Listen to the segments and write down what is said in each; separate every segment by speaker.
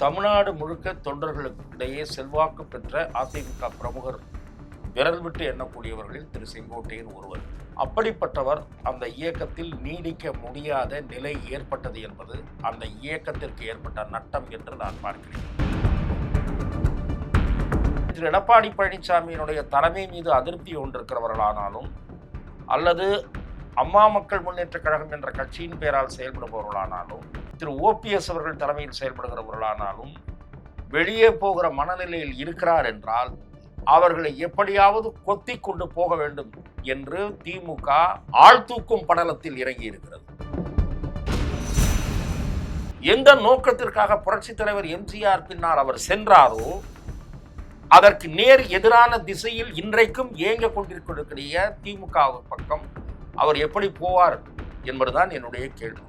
Speaker 1: தமிழ்நாடு முழுக்க தொண்டர்களுக்கிடையே செல்வாக்கு பெற்ற அதிமுக பிரமுகர் விரல் விட்டு எண்ணக்கூடியவர்களில் திரு செங்கோட்டையன் ஒருவர். அப்படிப்பட்டவர் அந்த இயக்கத்தில் நீடிக்க முடியாத நிலை ஏற்பட்டது என்பது அந்த இயக்கத்திற்கு ஏற்பட்ட நட்டம் என்று நான் பார்க்கிறேன். திரு எடப்பாடி பழனிசாமியினுடைய தலைமை மீது அதிருப்தி கொண்டிருக்கிறவர்களானாலும் அல்லது அம்மா மக்கள் முன்னேற்ற கழகம் என்ற கட்சியின் பெயரால் செயல்படுபவர்களானாலும் திரு ஓபிஎஸ் அவர்கள் தலைமையில் செயல்படுகிறவர்களானாலும் வெளியே போகிற மனநிலையில் இருக்கிறார் என்றால் அவர்களை எப்படியாவது கொத்தி கொண்டு போக வேண்டும் என்று திமுக ஆழ்தூக்கும் படலத்தில் இறங்கி இருக்கிறது. எந்த நோக்கத்திற்காக புரட்சி தலைவர் எம்ஜிஆர் பின்னால் அவர் சென்றாரோ அதற்கு நேர் எதிரான திசையில் இன்றைக்கும் ஏங்க கொண்டிருக்கக்கூடிய திமுக பக்கம் அவர் எப்படி போவார் என்பதுதான் என்னுடைய கேள்வி.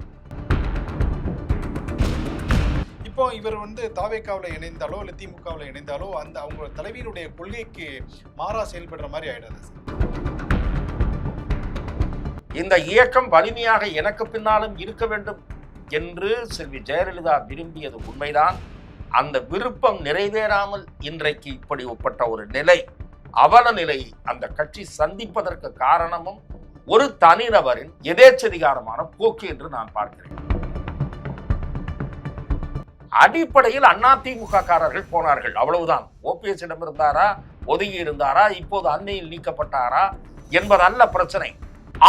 Speaker 2: இப்போ இவர் வந்து தாவேக்காவில் இணைந்தாலோ இல்லை திமுகவில் இணைந்தாலோ அந்த அவங்க தலைவியினுடைய கொள்கைக்கு மாறா செயல்படுற மாதிரி ஆயிடாது
Speaker 1: இந்த இயக்கம் வலிமையாக எனக்கு பின்னாலும் இருக்க வேண்டும் என்று செல்வி ஜெயலலிதா விரும்பியது உண்மைதான். அந்த விருப்பம் நிறைவேறாமல் இன்றைக்கு இப்படி ஒப்பட்ட ஒரு நிலை அவல நிலை அந்த கட்சி சந்திப்பதற்கு காரணமும் ஒரு தனிநபரின் எதேச்சதிகாரமான போக்கு என்று நான் பார்க்கிறேன். அடிப்படையில் அதிமுக காரர்கள் போனார்கள். அவ்வளவுதான். ஓபிஎஸ் இடம் இருந்தாரா? ஒதுங்கி இருந்தாரா? இப்போது அன்னையில் நீக்கப்பட்டாரா? என்பதல்ல பிரச்சனை.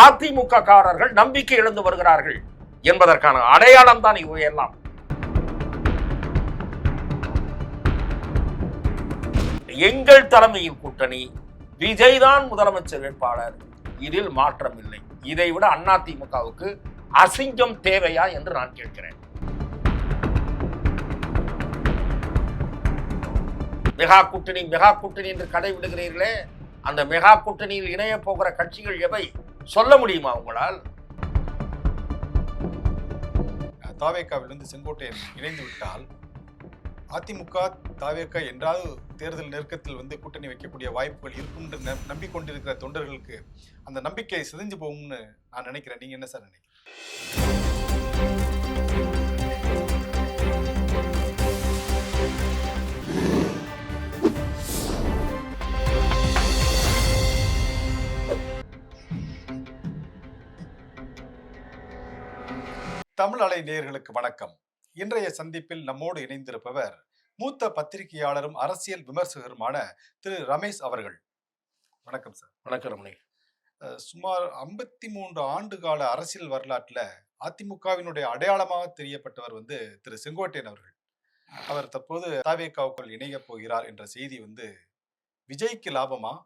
Speaker 1: அதிமுக காரர்கள் நம்பிக்கை இழந்து வருகிறார்கள் என்பதற்கான அடையாளம் தான் இவையெல்லாம். எங்கள் தலைமையில் கூட்டணி விஜய் தான் முதலமைச்சர் வேட்பாளர். இதில் மாற்றம் இல்லை இதை விட அதிமுகவுக்கு அசிங்கம் தேவையா என்று நான் கேட்கிறேன். மெகா கூட்டணி மெகா கூட்டணி என்று கடை விடுகிறீர்களே அந்த மெகா கூட்டணியில் இணைய போகிற கட்சிகள் எவை? சொல்ல முடியுமா உங்களால்?
Speaker 2: தாவேக்காவிலிருந்து செங்கோட்டையன் இணைந்து விட்டால் அதிமுக தாவேக்கா என்றாவது தேர்தல் நெருக்கத்தில் வந்து கூட்டணி வைக்கக்கூடிய வாய்ப்புகள் இருக்கும் நம்- நம்பிக்கொண்டிருக்கிற தொண்டர்களுக்கு அந்த நம்பிக்கை சிதைஞ்சு போகும்னு நான் நினைக்கிறேன். நீங்க என்ன சார் நினைக்கிறீங்க? தமிழ் அலை நேயர்களுக்கு வணக்கம். இன்றைய சந்திப்பில் நம்மோடு இணைந்திருப்பவர் மூத்த பத்திரிகையாளரும் அரசியல் விமர்சகருமான திரு. ரமேஷ் அவர்கள். வணக்கம் சார்.
Speaker 1: வணக்கம் ரமணி.
Speaker 2: சுமார் ஐம்பத்தி மூன்று ஆண்டு கால அரசியல் வரலாற்றில் அதிமுகவினுடைய அடையாளமாக தெரியப்பட்டவர் வந்து திரு. செங்கோட்டையன் அவர்கள். அவர் தற்போது தாவேக்காவுக்குள் இணையப் போகிறார் என்ற செய்தி வந்து விஜய்க்கு லாபமா?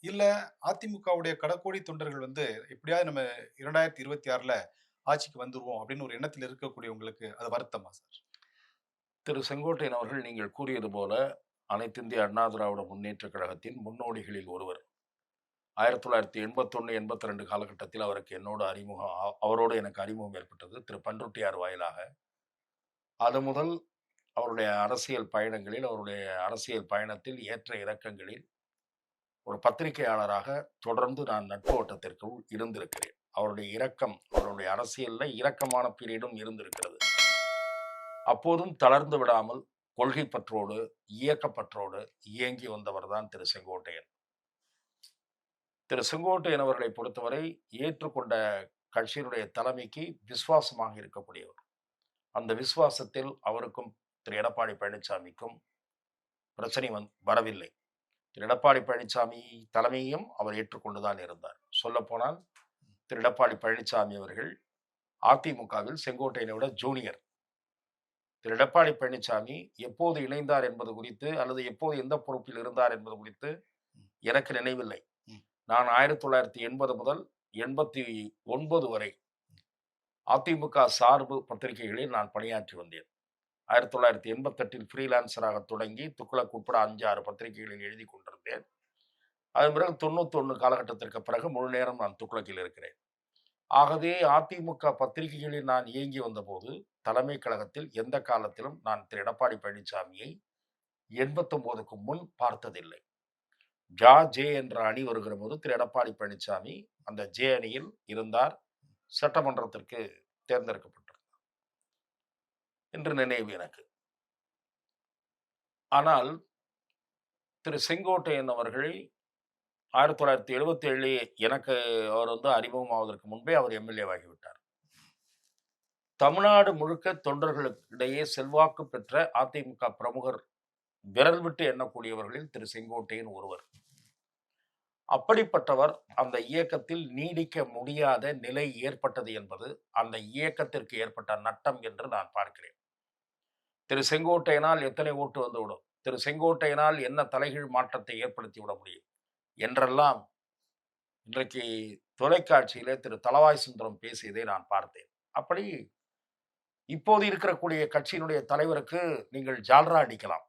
Speaker 2: இல்ல அதிமுகவுடைய கடற்கோடி தொண்டர்கள் வந்து எப்படியாவது நம்ம இரண்டாயிரத்தி இருபத்தி ஆறுல ஆட்சிக்கு வந்துருவோம் அப்படின்னு ஒரு எண்ணத்தில் இருக்கக்கூடியவங்களுக்கு அது வருத்தமா சார்?
Speaker 1: திரு. செங்கோட்டையன் அவர்கள் நீங்கள் கூறியது போல அனைத்து இந்திய அண்ணா திராவிட முன்னேற்ற கழகத்தின் முன்னோடிகளில் ஒருவர். ஆயிரத்தி தொள்ளாயிரத்தி எண்பத்தொன்று எண்பத்தி ரெண்டு காலகட்டத்தில் அவருக்கு என்னோட அறிமுகம் அவரோடு எனக்கு அறிமுகம் ஏற்பட்டது திரு. பன்ருட்டியார் வாயிலாக. அது முதல் அவருடைய அரசியல் பயணங்களில் அவருடைய அரசியல் பயணத்தில் ஏற்ற இறக்கங்களில் ஒரு பத்திரிகையாளராக தொடர்ந்து நான் நட்பு ஓட்டத்திற்குள் இருந்திருக்கிறேன். அவருடைய இரக்கம் அவருடைய அரசியலில் இரக்கமான பீரியடும் இருந்திருக்கிறது. அப்போதும் தளர்ந்து விடாமல் கொள்கை பற்றோடு இயக்கப்பற்றோடு இயங்கி வந்தவர் தான் திரு. செங்கோட்டையன். திரு. செங்கோட்டையன் அவர்களை பொறுத்தவரை ஏற்றுக்கொண்ட கட்சியினுடைய தலைமைக்கு விசுவாசமாக இருக்கக்கூடியவர். அந்த விசுவாசத்தில் அவருக்கும் திரு. எடப்பாடி பழனிசாமிக்கும் பிரச்சனை வந் வரவில்லை. திரு. எடப்பாடி பழனிசாமி தலைமையையும் அவர் ஏற்றுக்கொண்டுதான் இருந்தார். சொல்லப்போனால் திரு எடப்பாடி பழனிசாமி அவர்கள் அதிமுகவில் செங்கோட்டையனை விட ஜூனியர் திரு எடப்பாடி பழனிசாமி எப்போது இணைந்தார் என்பது குறித்து அல்லது எப்போது எந்த பொறுப்பில் இருந்தார் என்பது குறித்து எனக்கு நினைவில்லை. நான் ஆயிரத்தி தொள்ளாயிரத்தி எண்பது முதல் எண்பத்தி ஒன்பது வரை அதிமுக சார்பு பத்திரிகைகளில் நான் பணியாற்றி வந்தேன். ஆயிரத்தி தொள்ளாயிரத்தி எண்பத்தெட்டில் ஃப்ரீலான்சராக தொடங்கி துக்ளக் உட்பட அஞ்சு ஆறு பத்திரிகைகளில் எழுதி கொண்டிருந்தேன். அதன் பிறகு தொண்ணூத்தொன்று காலகட்டத்திற்கு பிறகு முழு நேரம் நான் துக்ளக்கில் இருக்கிறேன். ஆகவே அதிமுக பத்திரிகைகளில் நான் இயங்கி வந்தபோது தலைமை கழகத்தில் எந்த காலத்திலும் நான் திரு. எடப்பாடி பழனிசாமியை எண்பத்தொம்போதுக்கு முன் பார்த்ததில்லை. ஜா. ஜே. என்ற அணி வருகிற போது திரு. எடப்பாடி பழனிசாமி அந்த ஜே. அணியில் இருந்தார். சட்டமன்றத்திற்கு தேர்ந்தெடுக்கப்பட்டிருந்தார். என்று நினைவு எனக்கு. ஆனால் திரு. செங்கோட்டையன் அவர்கள் ஆயிரத்தி தொள்ளாயிரத்தி எழுபத்தி ஏழு எனக்கு அவர் வந்து அறிமுகமாவதற்கு முன்பே அவர் எம்எல்ஏவாகிவிட்டார் தமிழ்நாடு முழுக்க தொண்டர்களுக்கிடையே செல்வாக்கு பெற்ற அதிமுக பிரமுகர் விரல் விட்டு எண்ணக்கூடியவர்களில் திரு செங்கோட்டையன் ஒருவர். அப்படிப்பட்டவர் அந்த இயக்கத்தில் நீடிக்க முடியாத நிலை ஏற்பட்டது என்பது அந்த இயக்கத்திற்கு ஏற்பட்ட நட்டம் என்று நான் பார்க்கிறேன். திரு செங்கோட்டையனால் எத்தனை ஓட்டு வந்துவிடும்? திரு செங்கோட்டையனால் என்ன தலைகீழ் மாற்றத்தை ஏற்படுத்தி விட முடியும்? என்றெல்லாம் இன்றைக்கு தொலைக்காட்சியிலே திரு. தலவாய் சுந்தரம் பேசியதை நான் பார்த்தேன். அப்படி இப்போது இருக்கக்கூடிய கட்சியினுடைய தலைவருக்கு நீங்கள் ஜால்ரா அடிக்கலாம்.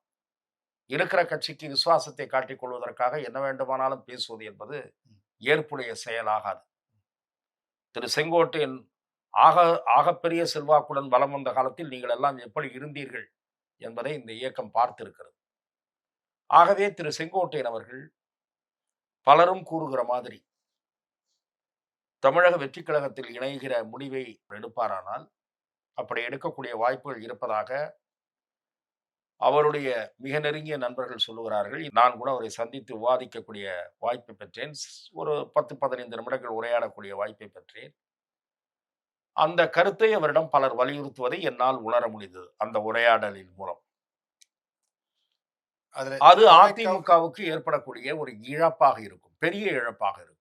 Speaker 1: இருக்கிற கட்சிக்கு விசுவாசத்தை காட்டிக் கொள்வதற்காக என்ன வேண்டுமானாலும் பேசுவது என்பது ஏற்புடைய செயலாகாது. திரு. செங்கோட்டையன் ஆக ஆகப்பெரிய செல்வாக்குடன் வலம் வந்த காலத்தில் நீங்கள் எல்லாம் எப்படி இருந்தீர்கள் என்பதை இந்த இயக்கம் பார்த்திருக்கிறது. ஆகவே திரு. செங்கோட்டையன் அவர்கள் பலரும் கூறுகிற மாதிரி. தமிழக வெற்றி கழகத்தில் இணைகிற முடிவை எடுப்பாரானால் அப்படி எடுக்கக்கூடிய வாய்ப்புகள் இருப்பதாக அவருடைய மிக நெருங்கிய நண்பர்கள் சொல்லுகிறார்கள். நான் கூட அவரை சந்தித்து விவாதிக்கக்கூடிய வாய்ப்பை பெற்றேன். ஒரு பத்து பதினைந்து நிமிடங்கள் உரையாடக்கூடிய வாய்ப்பை பெற்றேன். அந்த கருத்தை அவரிடம் பலர் வலியுறுத்துவதை என்னால் உணர முடிந்தது அந்த உரையாடலின் மூலம். அது அதிமுகவுக்கு ஏற்படக்கூடிய ஒரு இழப்பாக இருக்கும். பெரிய இழப்பாக இருக்கும்.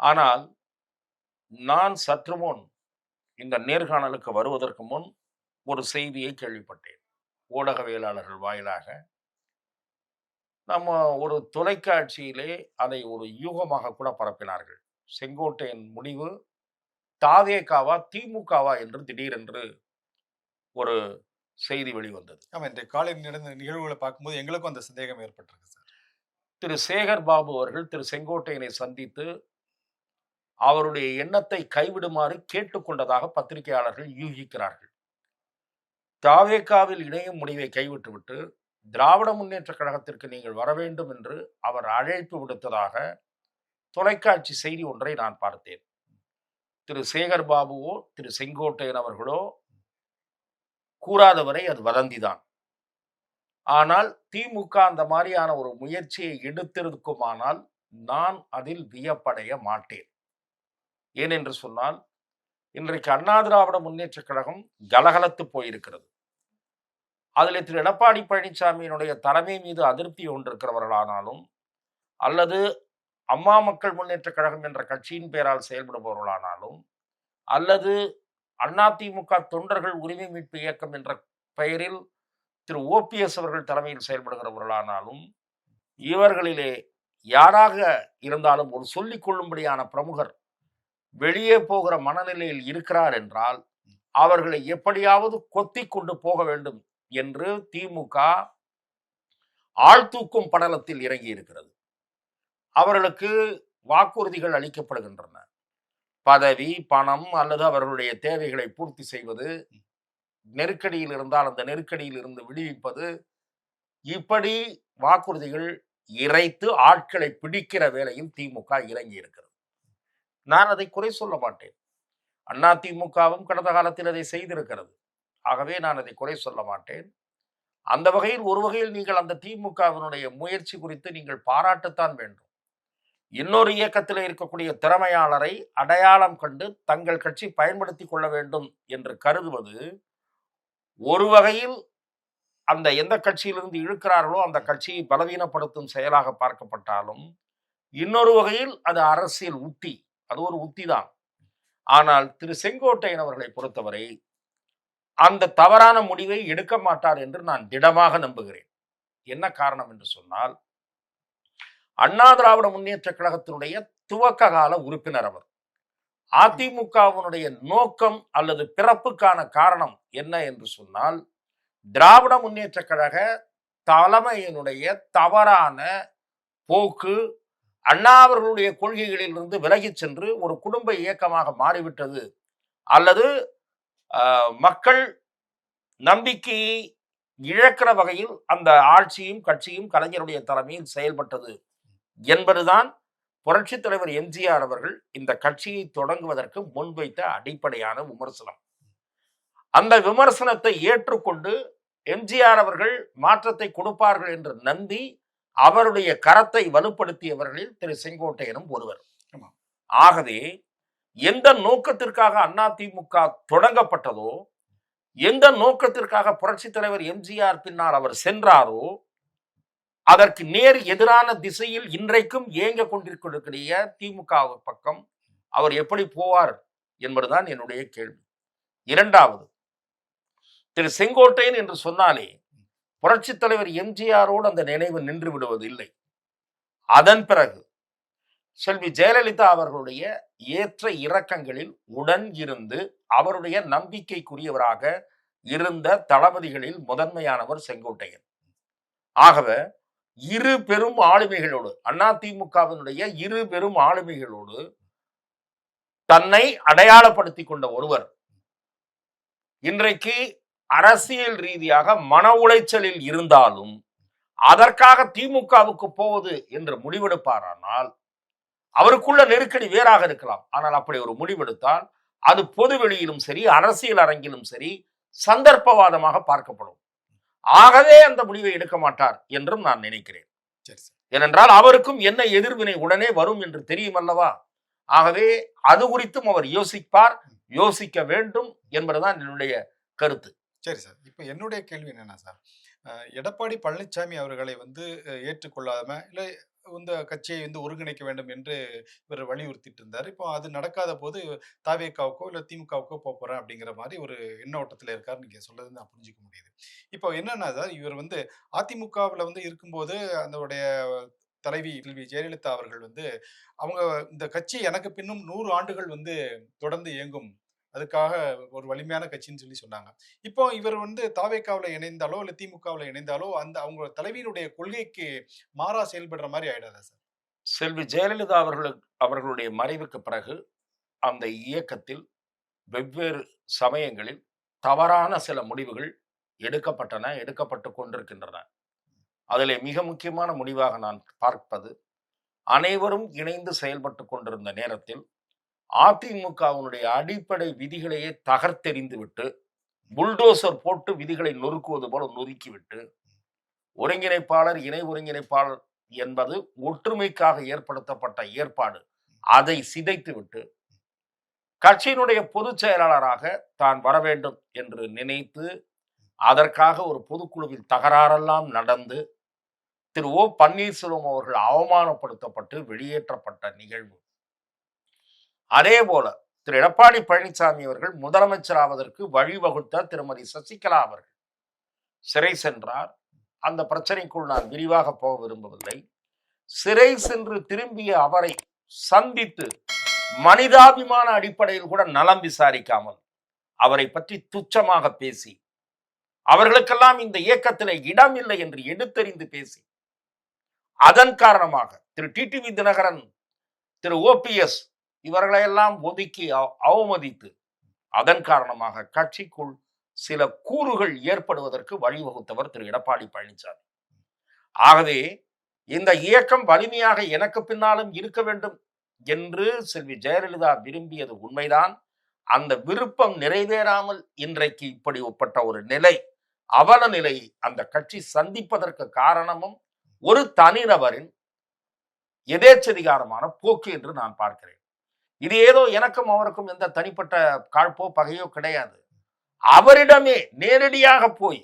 Speaker 1: ஆனால் நான் சற்று முன் இந்த நேர்காணலுக்கு வருவதற்கு முன் ஒரு செய்தியை கேள்விப்பட்டேன். ஊடகவியலாளர்கள் வாயிலாக. நம்ம ஒரு தொலைக்காட்சியிலே அதை ஒரு யூகமாக கூட பரப்பினார்கள். செங்கோட்டையன் முடிவு தாவேகாவா திமுகவா என்று திடீரென்று ஒரு செய்தி வெளிவந்தது
Speaker 2: ஆமா இன்றைய காலை நடந்த நிகழ்வுகளை பார்க்கும்போது எங்களுக்கும் அந்த சந்தேகம் ஏற்பட்டிருக்கு சார்.
Speaker 1: திரு சேகர் பாபு அவர்கள் திரு செங்கோட்டையனை சந்தித்து அவருடைய எண்ணத்தை கைவிடுமாறு கேட்டுக்கொண்டதாக பத்திரிகையாளர்கள் யூகிக்கிறார்கள். தாவேக்காவில் இணையும் முடிவை கைவிட்டுவிட்டு திராவிட முன்னேற்ற கழகத்திற்கு நீங்கள் வர வேண்டும் என்று அவர் அழைப்பு விடுத்ததாக தொலைக்காட்சி செய்தி ஒன்றை நான் பார்த்தேன். திரு சேகர் பாபுவோ திரு செங்கோட்டையன் அவர்களோ கூறாதவரை அது வதந்திதான். ஆனால் திமுக அந்த மாதிரியான ஒரு முயற்சியை எடுத்திருக்குமானால் நான் அதில் வியப்படைய மாட்டேன். ஏனென்று சொன்னால் இன்றைக்கு அண்ணா திராவிட முன்னேற்ற கழகம் கலகலத்து போயிருக்கிறது. அதில் திரு. எடப்பாடி பழனிசாமியினுடைய தலைமை மீது அதிருப்தி கொண்டிருக்கிறவர்களானாலும் அல்லது அம்மா மக்கள் முன்னேற்ற கழகம் என்ற கட்சியின் பெயரால் செயல்படுபவர்களானாலும் அல்லது அதிமுக தொண்டர்கள் உரிமை மீட்பு இயக்கம் என்ற பெயரில் திரு. ஓபிஎஸ் அவர்கள் தலைமையில் செயல்படுகிறவர்களானாலும் இவர்களிலே யாராக இருந்தாலும் ஒரு சொல்லிக் கொள்ளும்படியான பிரமுகர் வெளியே போகிற மனநிலையில் இருக்கிறார் என்றால் அவர்களை எப்படியாவது கொத்தி கொண்டு போக வேண்டும் என்று திமுக ஆழ்தூக்கும் படலத்தில் இறங்கி இருக்கிறது அவர்களுக்கு வாக்குறுதிகள் அளிக்கப்படுகின்றன. பதவி பணம் அல்லது அவர்களுடைய தேவைகளை பூர்த்தி செய்வது நெருக்கடியில் இருந்தால் அந்த நெருக்கடியில் இருந்து விடுவிப்பது இப்படி வாக்குறுதிகள் இறைத்து ஆட்களை பிடிக்கிற வேலையில் திமுக இறங்கி இருக்கிறது. நான் அதை குறை சொல்ல மாட்டேன். அண்ணா திமுகவும் கடந்த காலத்தில் அதை செய்திருக்கிறது. ஆகவே நான் அதை குறை சொல்ல மாட்டேன். அந்த வகையில் ஒரு வகையில் நீங்கள் அந்த திமுகவினுடைய முயற்சி குறித்து நீங்கள் பாராட்டத்தான் வேண்டும். இன்னொரு இயக்கத்தில் இருக்கக்கூடிய திறமையாளரை அடையாளம் கண்டு தங்கள் கட்சி பயன்படுத்தி கொள்ள வேண்டும் என்று கருதுவது ஒரு வகையில் அந்த எந்த கட்சியிலிருந்து இழுக்கிறார்களோ அந்த கட்சியை பலவீனப்படுத்தும் செயலாக பார்க்கப்பட்டாலும் இன்னொரு வகையில் அது அரசியல் உத்தி. அது ஒரு உத்தி தான். ஆனால் திரு செங்கோட்டையன் அவர்களை பொறுத்தவரை அந்த தவறான முடிவை எடுக்க மாட்டார் என்று நான் திடமாக நம்புகிறேன். என்ன காரணம் என்று சொன்னால் அண்ணா திராவிட முன்னேற்ற கழகத்தினுடைய துவக்க கால உறுப்பினர் அவர். அதிமுகவினுடைய நோக்கம் அல்லது பிறப்புக்கான காரணம் என்ன என்று சொன்னால் திராவிட முன்னேற்ற கழக தலைமையினுடைய தவறான போக்கு அண்ணா அவர்களுடைய கொள்கைகளிலிருந்து விலகிச் சென்று ஒரு குடும்ப இயக்கமாக மாறிவிட்டது. அல்லது மக்கள் நம்பிக்கையை இழக்கிற வகையில் அந்த ஆட்சியும் கட்சியும் கலைஞருடைய தலைமையில் செயல்பட்டது. என்பதுதான் புரட்சித் தலைவர் எம்ஜிஆர் அவர்கள் இந்த கட்சியை தொடங்குவதற்கு முன்வைத்த அடிப்படையான விமர்சனம் அந்த விமர்சனத்தை ஏற்றுக்கொண்டு எம்ஜிஆர் அவர்கள் மாற்றத்தை கொடுப்பார்கள் என்று நம்பி அவருடைய கரத்தை வலுப்படுத்தியவர்களில் திரு செங்கோட்டையனும் ஒருவர். ஆகவே எந்த நோக்கத்திற்காக அதிமுக தொடங்கப்பட்டதோ எந்த நோக்கத்திற்காக புரட்சி தலைவர் எம்ஜிஆர் பின்னால் அவர் சென்றாரோ அதற்கு நேர் எதிரான திசையில் இன்றைக்கும் இயங்க கொண்டிருக்கக்கூடிய திமுக பக்கம் அவர் எப்படி போவார் என்பதுதான் என்னுடைய கேள்வி. இரண்டாவது திரு செங்கோட்டையன் என்று சொன்னாலே புரட்சி தலைவர் எம்ஜிஆரோடு அந்த நினைவு நின்று விடுவதில்லை. அதன் பிறகு செல்வி ஜெயலலிதா அவர்களுடைய ஏற்ற இறக்கங்களில் உடன் இருந்து அவருடைய நம்பிக்கைக்குரியவராக இருந்த தளபதிகளில் முதன்மையானவர் செங்கோட்டையன். ஆகவே இரு பெரும் ஆளுமைகளோடு திமுகவினுடைய இரு பெரும் ஆளுமைகளோடு தன்னை அடையாளப்படுத்தி கொண்ட ஒருவர். இன்றைக்கு அரசியல் ரீதியாக மன உளைச்சலில் இருந்தாலும் அதற்காக திமுகவுக்கு போவது என்று முடிவெடுப்பாரானால் அவருக்குள்ள நெருக்கடி வேறாக இருக்கலாம். ஆனால் அப்படி ஒரு முடிவெடுத்தால் அது பொது வெளியிலும் சரி அரசியல் அரங்கிலும் சரி சந்தர்ப்பவாதமாக பார்க்கப்படும். ஆகவே அந்த முடிவை எடுக்க மாட்டார் என்றும் நான் நினைக்கிறேன்.
Speaker 2: சரி சார்.
Speaker 1: ஏனென்றால் அவருக்கும் என்ன எதிர்வினை உடனே வரும் என்று தெரியும் அல்லவா ஆகவே அது குறித்தும் அவர் யோசிப்பார் யோசிக்க வேண்டும் என்பதுதான் என்னுடைய கருத்து.
Speaker 2: சரி சார். இப்போ என்னுடைய கேள்வி என்னன்னா சார் எடப்பாடி பழனிசாமி அவர்களை வந்து ஏற்றுக்கொள்ளாம இல்லை இந்த கட்சியை வந்து ஒருங்கிணைக்க வேண்டும் என்று இவர் வலியுறுத்திட்டு இருந்தார் இப்போ அது நடக்காத போது தாவேக்காவுக்கோ இல்லை திமுகவுக்கோ போக அப்படிங்கிற மாதிரி ஒரு எண்ணோட்டத்தில் இருக்கார் நீங்கள் சொல்றது நான் புரிஞ்சுக்க முடியுது. இப்போ என்னன்னா சார் இவர் வந்து அதிமுகவில் வந்து இருக்கும்போது அதனுடைய தலைவி செல்வி ஜெயலலிதா அவர்கள் வந்து அவங்க இந்த கட்சி எனக்கு பின்னும் நூறு ஆண்டுகள் வந்து தொடர்ந்து இயங்கும் அதுக்காக ஒரு வலிமையான கட்சின்னு சொல்லி சொன்னாங்க. இப்போ இவர் வந்து தாவேக்காவில் இணைந்தாலோ இல்லை திமுகவில் இணைந்தாலோ அந்த அவங்க தலைவியினுடைய கொள்கைக்கு மாறா செயல்படுற மாதிரி ஆயிடாதா சார்?
Speaker 1: செல்வி ஜெயலலிதா அவர்களுக்கு அவர்களுடைய மறைவுக்கு பிறகு அந்த இயக்கத்தில் வெவ்வேறு சமயங்களில் தவறான சில முடிவுகள் எடுக்கப்பட்டன எடுக்கப்பட்டு கொண்டிருக்கின்றன. அதில் மிக முக்கியமான முடிவாக நான் பார்ப்பது அனைவரும் இணைந்து செயல்பட்டு கொண்டிருந்த நேரத்தில் அதிமுகவினுடைய அடிப்படை விதிகளையே தகர்த்தெறிந்து விட்டு புல்டோசர் போட்டு விதிகளை நொறுக்குவது போல நொறுக்கிவிட்டு ஒருங்கிணைப்பாளர் இணை ஒருங்கிணைப்பாளர் என்பது ஒற்றுமைக்காக ஏற்படுத்தப்பட்ட ஏற்பாடு. அதை சிதைத்து விட்டு கட்சியினுடைய பொதுச் செயலாளராக தான் வர வேண்டும் என்று நினைத்து அதற்காக ஒரு பொதுக்குழுவில் தகராறெல்லாம் நடந்து திரு ஓ பன்னீர்செல்வம் அவர்கள் அவமானப்படுத்தப்பட்டு வெளியேற்றப்பட்ட நிகழ்வு. அதே போல திரு எடப்பாடி பழனிசாமி அவர்கள் முதலமைச்சராவதற்கு வழிவகுத்த திருமதி சசிகலா அவர்கள் சிறை சென்றார். அந்த பிரச்சனைக்குள் நான் விரிவாக போக விரும்பவில்லை. சிறை சென்று திரும்பிய அவரை சந்தித்து மனிதாபிமான அடிப்படையில் கூட நலம் விசாரிக்காமல் அவரை பற்றி துச்சமாக பேசி அவர்களுக்கெல்லாம் இந்த இயக்கத்தில் இடம் இல்லை என்று எடுத்தறிந்து பேசி அதன் காரணமாக திரு டிடிவி தினகரன் திரு ஓபிஎஸ் இவர்களையெல்லாம் ஒதுக்கி அவமதித்து அதன் காரணமாக கட்சிக்குள் சில கூறுகள் ஏற்படுவதற்கு வழிவகுத்தவர் திரு. எடப்பாடி பழனிசாமி ஆகவே இந்த இயக்கம் வலிமையாக எனக்கு பின்னாலும் இருக்க வேண்டும் என்று செல்வி ஜெயலலிதா விரும்பியது உண்மைதான். அந்த விருப்பம் நிறைவேறாமல் இன்றைக்கு இப்படி ஒப்பட்ட ஒரு நிலை அவல நிலை அந்த கட்சி சந்திப்பதற்கு காரணமும் ஒரு தனிநபரின் எதேச்சதிகாரமான போக்கு என்று நான் பார்க்கிறேன். இது ஏதோ எனக்கும் அவருக்கும் எந்த தனிப்பட்ட காழ்ப்போ பகையோ கிடையாது. அவரிடமே நேரடியாக போய்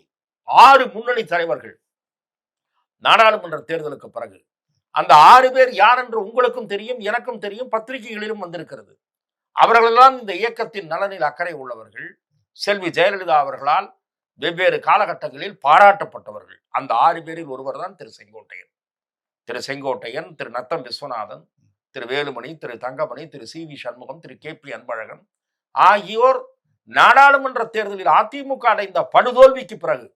Speaker 1: ஆறு முன்னணி தலைவர்கள் நாடாளுமன்ற தேர்தலுக்கு பிறகு அந்த ஆறு பேர் யார் என்று உங்களுக்கும் தெரியும் எனக்கும் தெரியும் பத்திரிகைகளிலும் வந்திருக்கிறது. அவர்களெல்லாம் இந்த இயக்கத்தின் நலனில் அக்கறை உள்ளவர்கள். செல்வி ஜெயலலிதா அவர்களால் வெவ்வேறு காலகட்டங்களில் பாராட்டப்பட்டவர்கள். அந்த ஆறு பேரில் ஒருவர் தான் Thiru Sengottaiyan. Thiru Sengottaiyan Thiru Natham Viswanathan Thiru Velumani Thiru Thangamani Thiru C V Shanmugam Thiru K P Anbazhagan ஆகியோர் நாடாளுமன்ற தேர்தலில் அதிமுக அடைந்த படுதோல்விக்கு பிறகு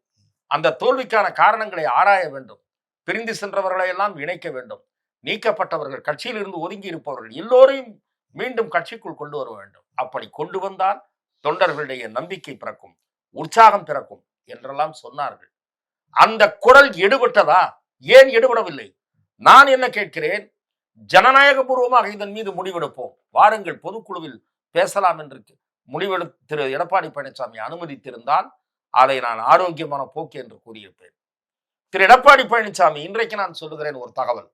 Speaker 1: அந்த தோல்விக்கான காரணங்களை ஆராய வேண்டும். பிரிந்து சென்றவர்களை எல்லாம் இணைக்க வேண்டும். நீக்கப்பட்டவர்கள் கட்சியில் இருந்து ஒதுங்கி இருப்பவர்கள் எல்லோரையும் மீண்டும் கட்சிக்குள் கொண்டு வர வேண்டும். அப்படி கொண்டு வந்தால் தொண்டர்களுடைய நம்பிக்கை பிறக்கும் உற்சாகம் பிறக்கும் என்றெல்லாம் சொன்னார்கள். அந்த குரல் எடுபட்டதா? ஏன் எடுபடவில்லை? நான் என்ன கேட்கிறேன்? ஜனநாயகபூர்வமாக இதன் மீது முடிவெடுப்போம். வாருங்கள் பொதுக்குழுவில் பேசலாம் என்று முடிவெடு திரு. எடப்பாடி பழனிசாமி அனுமதித்திருந்தால் அதை நான் ஆரோக்கியமான போக்கு என்று கூறியிருப்பேன். திரு. எடப்பாடி பழனிசாமி இன்றைக்கு நான் சொல்லுகிறேன் ஒரு தகவல்.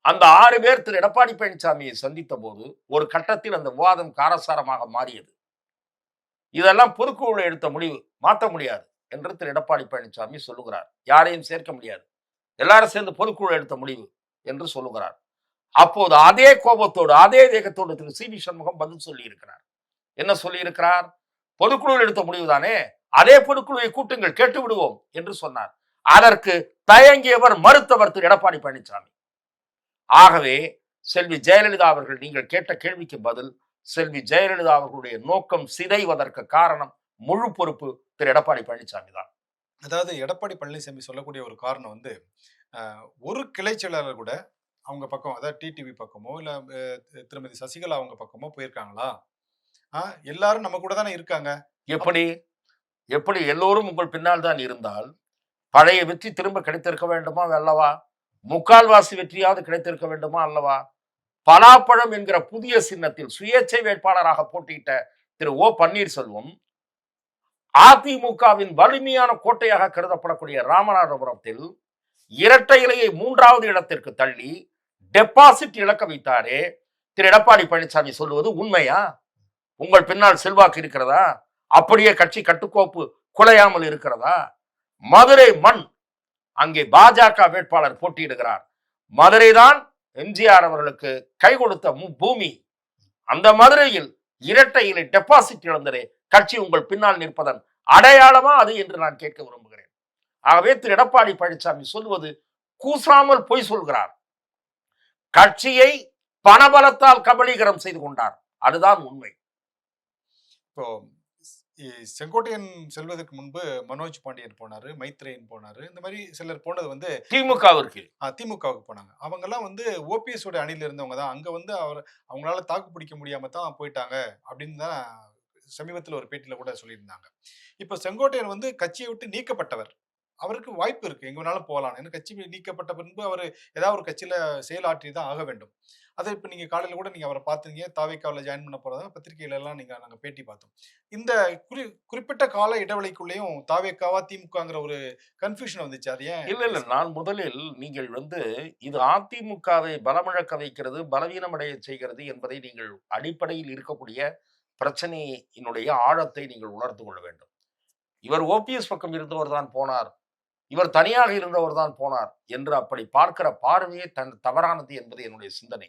Speaker 1: அந்த ஆறு பேர் திரு. எடப்பாடி பழனிசாமியை சந்தித்த போது ஒரு கட்டத்தில் அந்த விவாதம் காரசாரமாக மாறியது. இதெல்லாம் பொதுக்குழு எடுத்த முடிவு மாற்ற முடியாது என்று திரு. எடப்பாடி பழனிசாமி சொல்லுகிறார். யாரையும் சேர்க்க முடியாது. எல்லாரும் சேர்ந்து பொதுக்குழு எடுத்த முடிவு. என்று சொல்லுகிறார். அப்போது அதே கோபத்தோடு அதே தேகத்தோடு திரு சி வி சண்முகம் பதில் சொல்லி இருக்கிறார் என்ன சொல்லி இருக்கிறார் பொதுக்குழுவில் எடுத்த முடிவுதானே? அதே பொதுக்குழுவை கூட்டுங்கள் கேட்டு விடுவோம் என்று சொன்னார். அதற்கு தயங்கியவர் மறுத்தவர் திரு எடப்பாடி பழனிசாமி ஆகவே செல்வி ஜெயலலிதா அவர்கள் நீங்கள் கேட்ட கேள்விக்கு பதில் செல்வி ஜெயலலிதா அவர்களுடைய நோக்கம் சிதைவதற்கு காரணம் முழு பொறுப்பு திரு எடப்பாடி பழனிசாமி தான்.
Speaker 2: அதாவது எடப்பாடி பழனிசாமி சொல்லக்கூடிய ஒரு காரணம் வந்து ஒரு கிளை செயலாளர் கூட அவங்க பக்கம் அதாவது டிடிவி பக்கமோ இல்லை திருமதி சசிகலா அவங்க பக்கமோ போயிருக்காங்களா? ஆ, எல்லாரும் நம்ம கூட தானே இருக்காங்க.
Speaker 1: எப்படி? எப்படி எல்லோரும் உங்கள் பின்னால் தான் இருந்தால் பழைய வெற்றி திரும்ப கிடைத்திருக்க வேண்டுமா அல்லவா? முக்கால்வாசி வெற்றியாவது கிடைத்திருக்க வேண்டுமா அல்லவா? பலாப்பழம் என்கிற புதிய சின்னத்தில் சுயேட்சை வேட்பாளராக போட்டியிட்ட திரு ஓ பன்னீர்செல்வம் அதிமுகவின் வலிமையான கோட்டையாக கருதப்படக்கூடிய ராமநாதபுரத்தில் இரட்டை இலையை மூன்றாவது இடத்திற்கு தள்ளி டெபாசிட் இழக்க வைத்தாரே. திரு எடப்பாடி பழனிசாமி சொல்லுவது உண்மையா? உங்கள் பின்னால் செல்வாக்கு இருக்கிறதா? அப்படியே கட்சி கட்டுக்கோப்பு குலையாமல் இருக்கிறதா? மதுரை மண் அங்கே பாஜக வேட்பாளர் போட்டியிடுகிறார். மதுரை தான் எம்ஜிஆர் அவர்களுக்கு கை கொடுத்த பூமி. அந்த மதுரையில் இரட்டை இலை டெபாசிட் இழந்தரே கட்சி உங்கள் பின்னால் நிற்பதன் அடையாளமா அது என்று நான் கேட்க விரும்புகிறேன். ஆகவே திரு எடப்பாடி பழனிசாமி சொல்வது கூசாமல் பொய் சொல்கிறார். கட்சியை பணபலத்தால் கபலீகரம் செய்து கொண்டார். அதுதான் உண்மை.
Speaker 2: இப்போ செங்கோட்டையன் செல்வதற்கு முன்பு மனோஜ் பாண்டியன் போனாரு மைத்ரேயன் போனாரு இந்த மாதிரி சிலர் போனது வந்து
Speaker 1: திமுகவிற்கு.
Speaker 2: திமுகவுக்கு போனாங்க. அவங்கெல்லாம் வந்து ஓபிஎஸ் உடைய அணியில இருந்தவங்க தான். அங்க வந்து அவர் அவங்களால தாக்கு பிடிக்க முடியாம தான் போயிட்டாங்க அப்படின்னு தான் சமீபத்தில் ஒரு பேட்டியில கூட சொல்லியிருந்தாங்க. இப்போ செங்கோட்டையன் வந்து கட்சியை விட்டு நீக்கப்பட்டவர். அவருக்கு வாய்ப்பு இருக்கு. எங்க வேணாலும் போகலாம். ஏன்னா கட்சி நீக்கப்பட்ட பின்பு அவர் ஏதாவது ஒரு கட்சியில செயலாற்றி தான் ஆக வேண்டும். அதை இப்போ நீங்க காலையில கூட நீங்க அவரை பார்த்தீங்க தாவேக்காவில் ஜாயின் பண்ண போறதா? பத்திரிகையில எல்லாம் நீங்க நாங்க பேட்டி பார்த்தோம். இந்த குறி குறிப்பிட்ட கால இடைவெளிக்குள்ளேயும் தாவேக்காவா திமுகங்கிற ஒரு கன்ஃபியூஷன் வந்துச்சு. அது ஏன்?
Speaker 1: இல்ல இல்ல. நான் முதலில் நீங்கள் வந்து இது அதிமுகவை பலமிழக்க வைக்கிறது பலவீனமடைய செய்கிறது என்பதை நீங்கள் அடிப்படையில் இருக்கக்கூடிய பிரச்சனையினுடைய ஆழத்தை நீங்கள் உணர்ந்து கொள்ள வேண்டும். இவர் ஓபிஎஸ் பக்கம் இருந்தவர் தான் போனார். இவர் தனியாக இருந்தவர் தான் போனார் என்று அப்படி பார்க்கிற பார்வையே தன் தவறானது என்பது என்னுடைய சிந்தனை.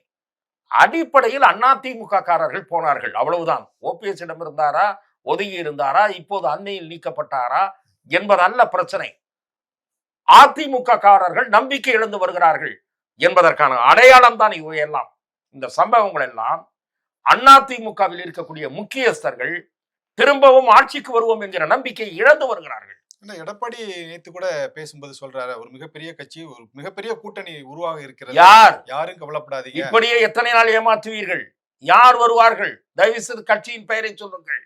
Speaker 1: அடிப்படையில் அதிமுக காரர்கள் போனார்கள். அவ்வளவுதான். ஓபிஎஸ் இடம் இருந்தாரா? ஒதுங்கி இருந்தாரா? இப்போது அண்மையில் நீக்கப்பட்டாரா? என்பதல்ல பிரச்சனை. அதிமுக காரர்கள் நம்பிக்கை இழந்து வருகிறார்கள் என்பதற்கான அடையாளம் தான் இவையெல்லாம். இந்த சம்பவங்கள் எல்லாம் அதிமுகவில் இருக்கக்கூடிய முக்கியஸ்தர்கள் திரும்பவும் ஆட்சிக்கு வருவோம் என்கிற நம்பிக்கையை இழந்து வருகிறார்கள்.
Speaker 2: இல்ல எடப்பாடி நேத்து கூட பேசும்போது சொல்றாரு. ஒரு மிகப்பெரிய கட்சி ஒரு மிகப்பெரிய கூட்டணி உருவாக இருக்கிறது.
Speaker 1: யார்?
Speaker 2: யாரும் கவலைப்படாதீங்க.
Speaker 1: இப்படியே எத்தனை நாள் ஏமாற்றுவீர்கள்? யார் வருவார்கள்? தயவு செய்து கட்சியின் பெயரை சொல்லுங்கள்.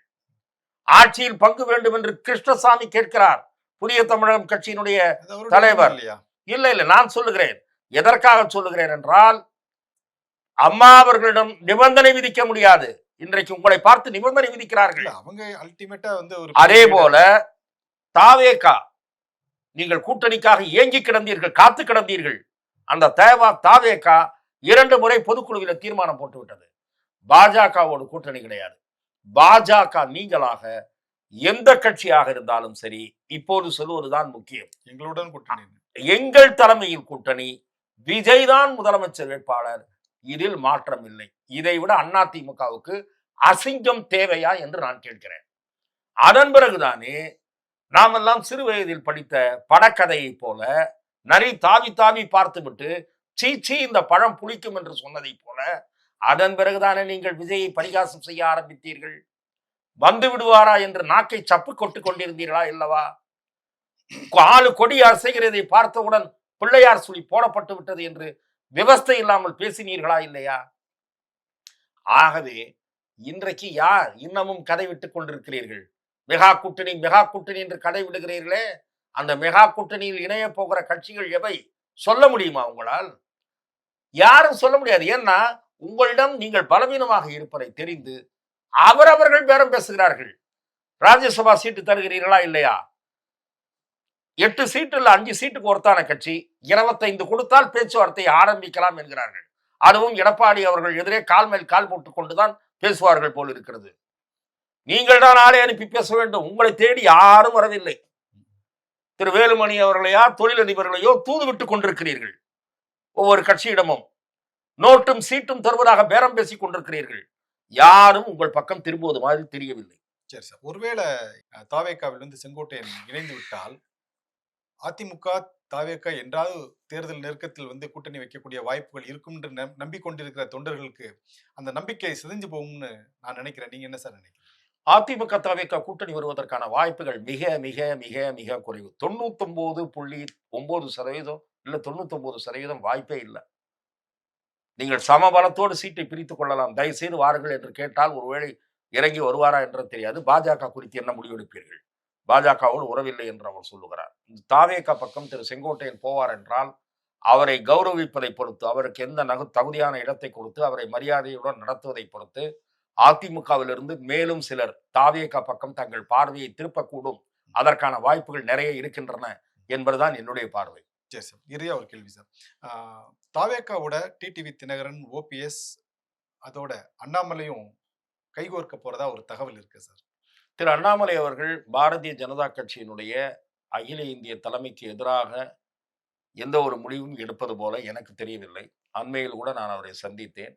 Speaker 1: ஆட்சியில் பங்கு வேண்டும் என்று கிருஷ்ணசாமி கேட்கிறார். புதிய தமிழகம் கட்சியினுடைய தலைவர். இல்ல இல்ல நான் சொல்லுகிறேன். எதற்காக சொல்லுகிறேன் என்றால் அம்மா அவர்களிடம் நிபந்தனை விதிக்க முடியாது. இன்றைக்கு உங்களை பார்த்து நிபந்தனை விதிக்கிறார்கள்.
Speaker 2: அவங்க அல்டிமேட்டா வந்து ஒரு
Speaker 1: அதே போல தாவேகா நீங்கள் கூட்டணிக்காக ஏங்கி கிடந்தீர்கள் காத்து கிடந்தீர்கள். அந்த தேவா தாவேகா இரண்டு முறை பொதுக்குழுவில் தீர்மானம் போட்டு விட்டது பாஜகவோடு கூட்டணி கிடையாது. பாஜக நீங்களாக எந்த கட்சியாக இருந்தாலும் சரி இப்போது சொல்வதுதான் முக்கியம்.
Speaker 2: எங்களுடன் கூட்டணி.
Speaker 1: எங்கள் தலைமையில் கூட்டணி விஜய் தான் முதலமைச்சர் வேட்பாளர் இதில் மாற்றம் இல்லை. இதை விட அதிமுகவுக்கு அசிங்கம் தேவையா என்று நான் கேட்கிறேன். அதன் பிறகுதானே நாமெல்லாம் சிறு வயதில் படித்த படக்கதையைப் போல நரி தாவி தாவி பார்த்துவிட்டு சீ சீ இந்த பழம் புளிக்கும் என்று சொன்னதைப் போல அதன் பிறகுதானே நீங்கள் விஜயை பரிகாசம் செய்ய ஆரம்பித்தீர்கள்? வந்து விடுவாரா என்று நாக்கை சப்பு கொட்டு கொண்டிருந்தீர்களா இல்லவா? ஆளு கொடி அசைகிறதை பார்த்தவுடன் பிள்ளையார் சுழி போடப்பட்டு விட்டது என்று விவஸ்தை இல்லாமல் பேசினீர்களா இல்லையா? ஆகவே இன்றைக்கு யார் இன்னமும் கதை விட்டுக் கொண்டிருக்கிறீர்கள்? மெகா கூட்டணி மெகா கூட்டணி என்று கடை விடுகிறீர்களே அந்த மெகா கூட்டணியில் இணைய போகிற கட்சிகள் எவை? சொல்ல முடியுமா உங்களால்? யாரும் சொல்ல முடியாது. ஏன்னா உங்களிடம் நீங்கள் பலவீனமாக இருப்பதை தெரிந்து அவரவர்கள் பேரம் பேசுகிறார்கள். ராஜ்யசபா சீட்டு தருகிறீர்களா இல்லையா? எட்டு சீட்டு இல்ல அஞ்சு சீட்டுக்கு ஒருத்தான கட்சி இருபத்தைந்து கொடுத்தால் பேச்சுவார்த்தையை ஆரம்பிக்கலாம் என்கிறார்கள். அதுவும் எடப்பாடி அவர்கள் எதிரே கால் மேல் கால் போட்டுக் கொண்டுதான் பேசுவார்கள் போல் இருக்கிறது. நீங்கள் தான் ஆளை அனுப்பி பேச வேண்டும். உங்களை தேடி யாரும் வரவில்லை. திரு வேலுமணி அவர்களையா தொழிலதிபர்களையோ தூது விட்டுக் கொண்டிருக்கிறீர்கள். ஒவ்வொரு கட்சியிடமும் நோட்டும் சீட்டும் தருவதாக பேரம் பேசிக் கொண்டிருக்கிறீர்கள். யாரும் உங்கள் பக்கம் திரும்புவது மாதிரி தெரியவில்லை.
Speaker 2: சரி சார். ஒருவேளை தாவேக்காவில் இருந்து செங்கோட்டையன் இணைந்து விட்டால் அதிமுக தாவேக்கா என்றாவது தேர்தல் நெருக்கத்தில் வந்து கூட்டணி வைக்கக்கூடிய வாய்ப்புகள் இருக்கும் என்று நம்பிக்கொண்டிருக்கிற தொண்டர்களுக்கு அந்த நம்பிக்கை சிதைஞ்சு போகும்னு நான் நினைக்கிறேன். நீங்க என்ன சார் நினைக்கிறீங்க?
Speaker 1: அதிமுக தவிக கூட்டணி வருவதற்கான வாய்ப்புகள் மிக மிக மிக மிக குறைவு. தொண்ணூத்தொன்பது புள்ளி ஒன்பது சதவீதம் இல்ல தொண்ணூத்தொன்பது சதவீதம் வாய்ப்பே இல்லை. நீங்கள் சமபலத்தோடு சீட்டை பிரித்துக் கொள்ளலாம். தயவு செய்து வாருங்கள் என்று கேட்டால் ஒருவேளை இறங்கி வருவாரா என்று தெரியாது. பாஜக குறித்து என்ன முடிவெடுப்பீர்கள்? பாஜகவோடு உறவில்லை என்று அவர் சொல்லுகிறார். தாவேக பக்கம் திரு செங்கோட்டையன் போவார் என்றால் அவரை கௌரவிப்பதை பொறுத்து அவருக்கு எந்த நகு தகுதியான இடத்தை கொடுத்து அவரை மரியாதையுடன் நடத்துவதை பொறுத்து அதிமுகவிலிருந்து மேலும் சிலர் தாவேக பக்கம் தங்கள் பார்வையை திருப்பக்கூடும். அதற்கான வாய்ப்புகள் நிறைய இருக்கின்றன என்பதுதான் என்னுடைய பார்வை.
Speaker 2: சரி சார் இறுதியா ஒரு கேள்வி சார். தாவேக்காவோட டிடிவி தினகரன் ஓபிஎஸ் அதோட அண்ணாமலையும் கைகோர்க்க போறதா ஒரு தகவல் இருக்கு சார்.
Speaker 1: திரு அண்ணாமலை அவர்கள் பாரதிய ஜனதா கட்சியினுடைய அகில இந்திய தலைமைக்கு எதிராக எந்த ஒரு முடிவும் எடுப்பது போல எனக்கு தெரியவில்லை. அண்மையில் கூட நான் அவரை சந்தித்தேன்.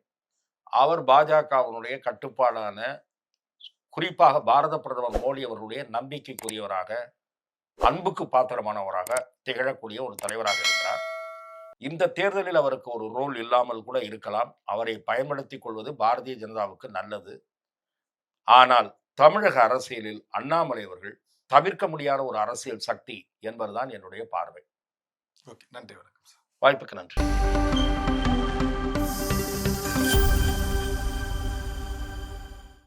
Speaker 1: அவர் பாஜகவினுடைய கட்டுப்பாடான குறிப்பாக பாரத பிரதமர் மோடி அவர்களுடைய நம்பிக்கைக்குரியவராக அன்புக்கு பாத்திரமானவராக திகழக்கூடிய ஒரு தலைவராக இருக்கிறார். இந்த தேர்தலில் அவருக்கு ஒரு ரோல் இல்லாமல் கூட இருக்கலாம். அவரை பயன்படுத்திக் கொள்வது பாரதிய ஜனதாவுக்கு நல்லது. ஆனால் தமிழக அரசியலில் அண்ணாமலை அவர்கள் தவிர்க்க முடியாத ஒரு அரசியல் சக்தி என்பதுதான் என்னுடைய பார்வை.
Speaker 2: ஓகே நன்றி வணக்கம் சார்.
Speaker 1: வாய்ப்புக்கு நன்றி.